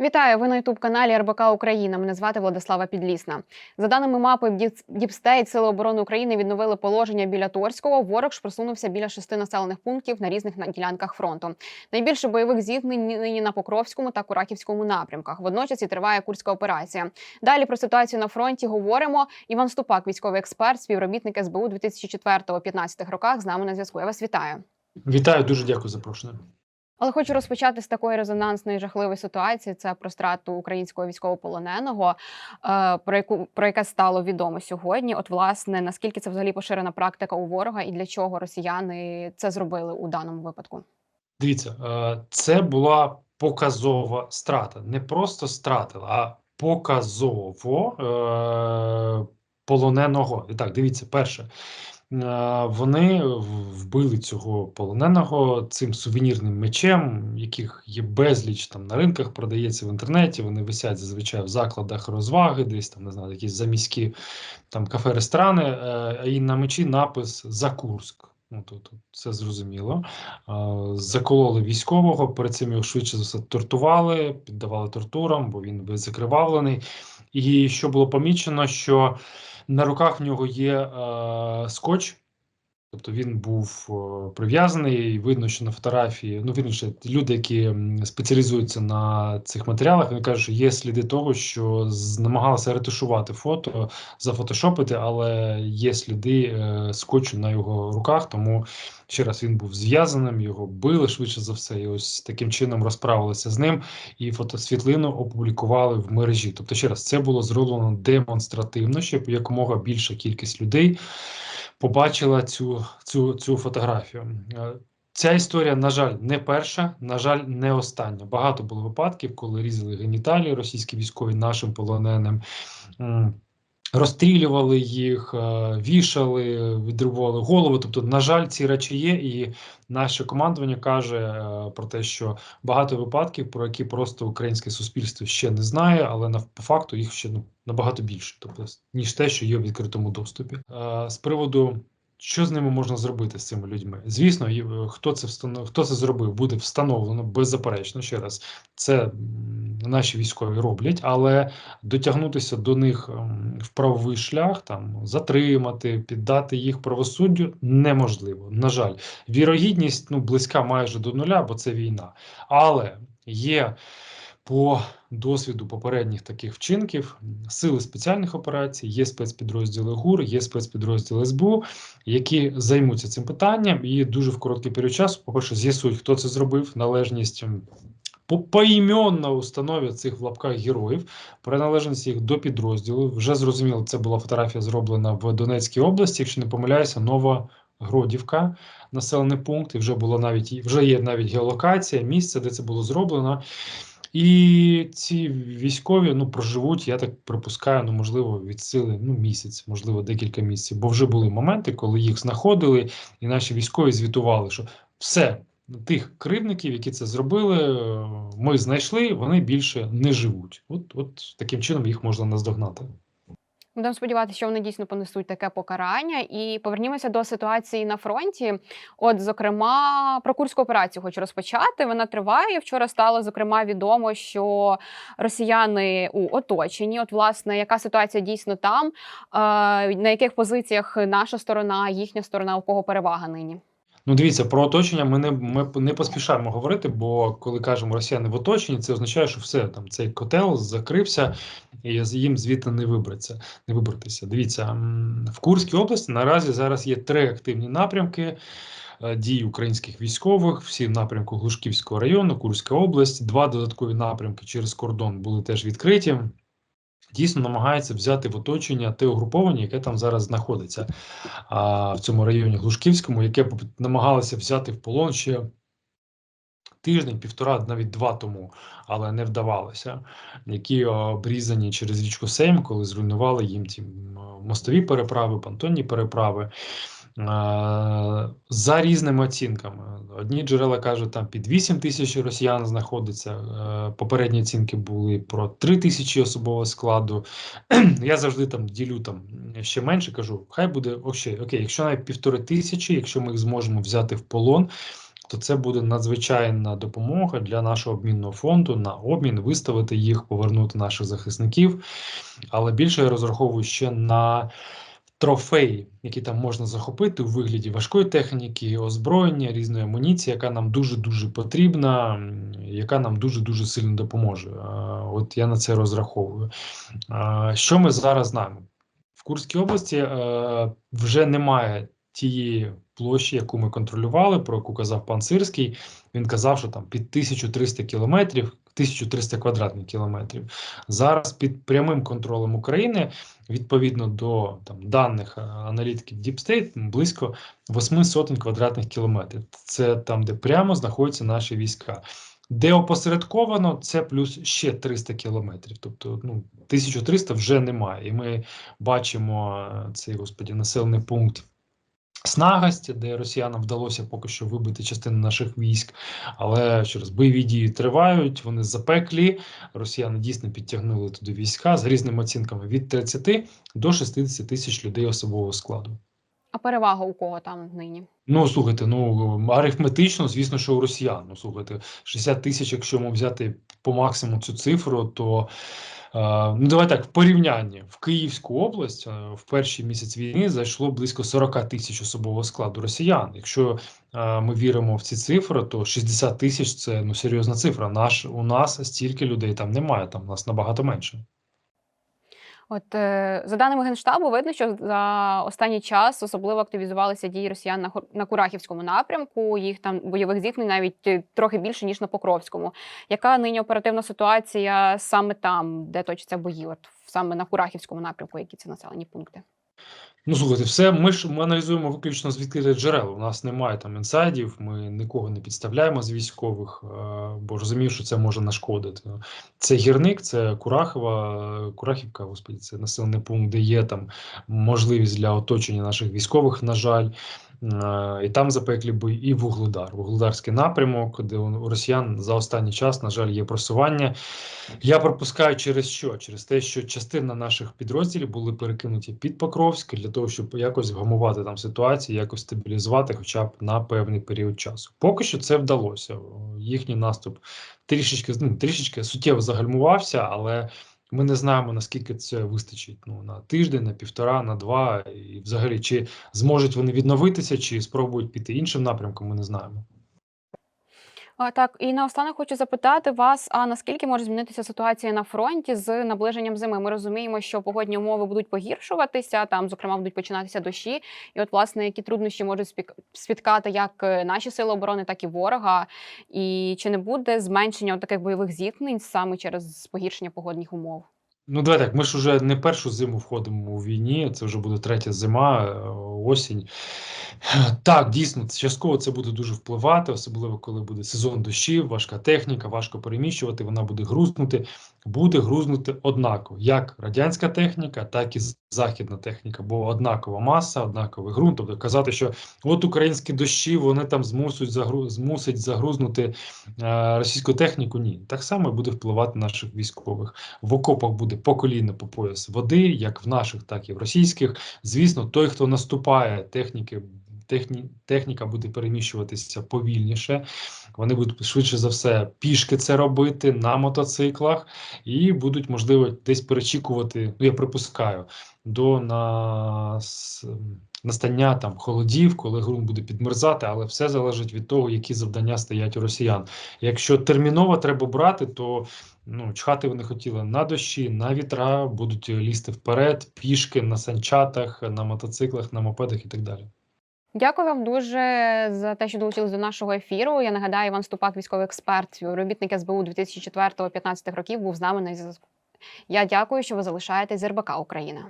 Вітаю! Ви на ютуб каналі РБК Україна. Мене звати Владислава Підлісна. За даними мапи Діпстейт, Сили оборони України відновили положення біля Торського. Ворог ж просунувся біля шести населених пунктів на різних ділянках фронту. Найбільше бойових зіткнень нині на Покровському та Кураківському напрямках. Водночас і триває курська операція. Далі про ситуацію на фронті говоримо. Іван Ступак, військовий експерт, співробітник СБУ 2004-2015 роках. З нами на зв'язку. Я вас вітаю. Вітаю, дуже дякую за запрошення. Але хочу розпочати з такої резонансної жахливої ситуації. Це про страту українського військовополоненого, е, про яку про яке стало відомо сьогодні. От, власне, наскільки це взагалі поширена практика у ворога, і для чого росіяни це зробили у даному випадку? Дивіться, е, це була показова страта. Не просто стратила, а показово е, полоненого. І так, дивіться, перше. Е, Вони вбили цього полоненого цим сувенірним мечем, яких є безліч там на ринках, продається в інтернеті. Вони висять зазвичай в закладах розваги, десь там не знаю, якісь заміські там кафе-ресторани, е, і на мечі напис за Курск. Ну тут, все зрозуміло. А, Закололи військового, перед цим його швидше за все тортували, піддавали тортурам, бо він весь закривавлений. І що було помічено, що на руках в нього є е, скотч. Тобто він був е, прив'язаний, видно, що на фотографії, ну вірніше, люди, які спеціалізуються на цих матеріалах, вони кажуть, що є сліди того, що намагалися ретушувати фото, зафотошопити, але є сліди е, скотчу на його руках. Тому ще раз він був зв'язаним, його били швидше за все, і ось таким чином розправилися з ним, і фотосвітлину опублікували в мережі. Тобто, ще раз, це було зроблено демонстративно, щоб якомога більша кількість людей побачила цю, цю, цю фотографію. Е, Ця історія, на жаль, не перша, на жаль, не остання. Багато було випадків, коли різали геніталії російські військові нашим полоненим. Розстрілювали їх, е, вішали, відрубували голови. Тобто, на жаль, ці речі є, і наше командування каже е, про те, що багато випадків, про які просто українське суспільство ще не знає, але по факту їх ще ну, набагато більше, тобто ніж те, що є в відкритому доступі. Е, З приводу що з ними можна зробити з цими людьми? Звісно, е, хто це встанов... хто це зробив, буде встановлено беззаперечно. Ще раз, це наші військові роблять, але дотягнутися до них в правовий шлях, там затримати, піддати їх правосуддю неможливо. На жаль, вірогідність ну близька майже до нуля, бо це війна. Але є по досвіду попередніх таких вчинків сили спеціальних операцій, є спецпідрозділи ГУР, є спецпідрозділи СБУ, які займуться цим питанням і дуже в короткий період часу, по-перше, з'ясують, хто це зробив, належність м, по поіменно установлять цих в лапках героїв, приналежність їх до підрозділу. Вже зрозуміло, це була фотографія зроблена в Донецькій області, якщо не помиляюся, нова. Гродівка, населений пункт, і вже було навіть вже є навіть геолокація, місце, де це було зроблено. І ці військові ну проживуть, я так припускаю, ну можливо, від сили ну місяць, можливо, декілька місяців. Бо вже були моменти, коли їх знаходили, і наші військові звітували, що все тих кривників, які це зробили, ми знайшли, вони більше не живуть. От, от таким чином їх можна наздогнати. Будемо сподіватися, що вони дійсно понесуть таке покарання. І повернімося до ситуації на фронті. От, зокрема, про курську операцію хочу розпочати. Вона триває. Вчора стало зокрема відомо, що росіяни у оточенні. От, власне, яка ситуація дійсно там, е, на яких позиціях наша сторона, їхня сторона, у кого перевага нині? Ну, дивіться, про оточення ми не, ми не поспішаємо говорити, бо коли кажемо росіяни в оточенні, це означає, що все там цей котел закрився, і їм звідти не вибратися. Не вибратися. Дивіться, в Курській області наразі зараз є три активні напрямки. е, Дій українських військових, всі в напрямку Глушківського району, Курська область, два додаткові напрямки через кордон були теж відкриті. Дійсно намагається взяти в оточення те угруповання, яке там зараз знаходиться а, в цьому районі Глушківському, яке намагалося взяти в полон ще тиждень, півтора, навіть два тому, але не вдавалося. Які обрізані через річку Сейм, коли зруйнували їм ті мостові переправи, понтонні переправи. За різними оцінками. Одні джерела кажуть, там під 8 тисяч росіян знаходиться. е, Попередні оцінки були про 3 тисячі особового складу. Я завжди там ділю там ще менше, кажу, хай буде окей, окей, якщо навіть півтори тисячі, якщо ми їх зможемо взяти в полон, то це буде надзвичайна допомога для нашого обмінного фонду на обмін, виставити їх, повернути наших захисників. Але більше я розраховую ще на трофеї, які там можна захопити у вигляді важкої техніки, озброєння, різної амуніції, яка нам дуже дуже потрібна, яка нам дуже дуже сильно допоможе. От я на це розраховую. Що ми зараз знаємо? В Курській області е, вже немає тієї площі, яку ми контролювали, про яку казав пан Сирський. Він казав, що там під 1300 кілометрів, 1300 квадратних кілометрів. Зараз під прямим контролем України, відповідно до там, даних е, аналітиків Deep State, близько 8 сотень квадратних кілометрів. Це там, де прямо знаходяться наші війська. Де опосередковано, це плюс ще 300 кілометрів. Тобто, ну, 1300 вже немає. І ми бачимо е, цей господі населений пункт. Снагость, де росіянам вдалося поки що вибити частину наших військ, але ще раз бойові дії тривають, вони запеклі. Росіяни дійсно підтягнули туди війська з різними оцінками від 30 до 60 тисяч людей особового складу. А перевага у кого там нині? Ну, слухайте, ну арифметично, звісно, що у росіян. Ну, слухайте, 60 тисяч, якщо ми взяти по максимуму цю цифру, то е, ну давай так, в порівнянні в Київську область е, в перший місяць війни зайшло близько 40 тисяч особового складу росіян. Якщо е, ми віримо в ці цифри, то 60 тисяч це ну серйозна цифра. Наш у нас стільки людей там немає, там у нас набагато менше. От е, за даними генштабу, видно, що за останній час особливо активізувалися дії росіян на на Курахівському напрямку. Їх там бойових зіткнень навіть е, трохи більше ніж на Покровському. Яка нині оперативна ситуація саме там, де точаться бої? От саме на Курахівському напрямку, які це населені пункти? Ну, слухайте, все ми ж ми аналізуємо виключно з відкритих джерел. У нас немає там інсайдів, ми нікого не підставляємо з військових, е, бо розумію, що це може нашкодити. Це гірник, це Курахова, Курахівка, господі, це населений пункт, де є там можливість для оточення наших військових, на жаль. Е, І там запеклі бої, і Вугледар, Вугледарський напрямок, де у росіян за останній час, на жаль, є просування. Я пропускаю через що? Через те, що частина наших підрозділів були перекинуті під Покровськ для того, щоб якось вгамувати там ситуацію, якось стабілізувати, хоча б на певний період часу. Поки що це вдалося. Їхній наступ трішечки ну, трішечки суттєво загальмувався, але ми не знаємо наскільки це вистачить. Ну на тиждень, на півтора, на два, і взагалі чи зможуть вони відновитися, чи спробують піти іншим напрямком. Ми не знаємо. Так, і наостанок хочу запитати вас: а наскільки може змінитися ситуація на фронті з наближенням зими? Ми розуміємо, що погодні умови будуть погіршуватися, там, зокрема, будуть починатися дощі. І, от, власне, які труднощі можуть спіткати як е, наші сили оборони, так і ворога. І чи не буде зменшення таких бойових зіткнень саме через погіршення погодних умов? Ну, давай так, ми ж уже не першу зиму входимо у війні, це вже буде третя зима, е, осінь. Так, дійсно, частково це буде дуже впливати, особливо коли буде сезон дощів, важка техніка, важко переміщувати, вона буде грузнути. Буде грузнути однаково, як радянська техніка, так і західна техніка, бо однакова маса, однаковий ґрунт. Тобто казати, що от українські дощі вони там змусять загру... змусять загрузнути е, російську техніку. Ні, так само буде впливати наших військових. В окопах буде по коліна по пояс води, як в наших, так і в російських. Звісно, той, хто наступає, техніки. Техні, техніка буде переміщуватися повільніше. Вони будуть швидше за все пішки це робити на мотоциклах і будуть, можливо, десь перечікувати. Ну, я припускаю, до нас, настання там холодів, коли ґрунт буде підмерзати, але все залежить від того, які завдання стоять у росіян. Якщо терміново треба брати, то ну, чхати вони хотіли на дощі, на вітра, будуть лізти вперед, пішки на санчатах, на мотоциклах, на мопедах і так далі. Дякую вам дуже за те, що долучились до нашого ефіру. Я нагадаю, Іван Ступак, військовий експерт, співробітник СБУ 2004-2015 років, був з нами на зв'язку. Я дякую, що ви залишаєтесь з РБК Україна.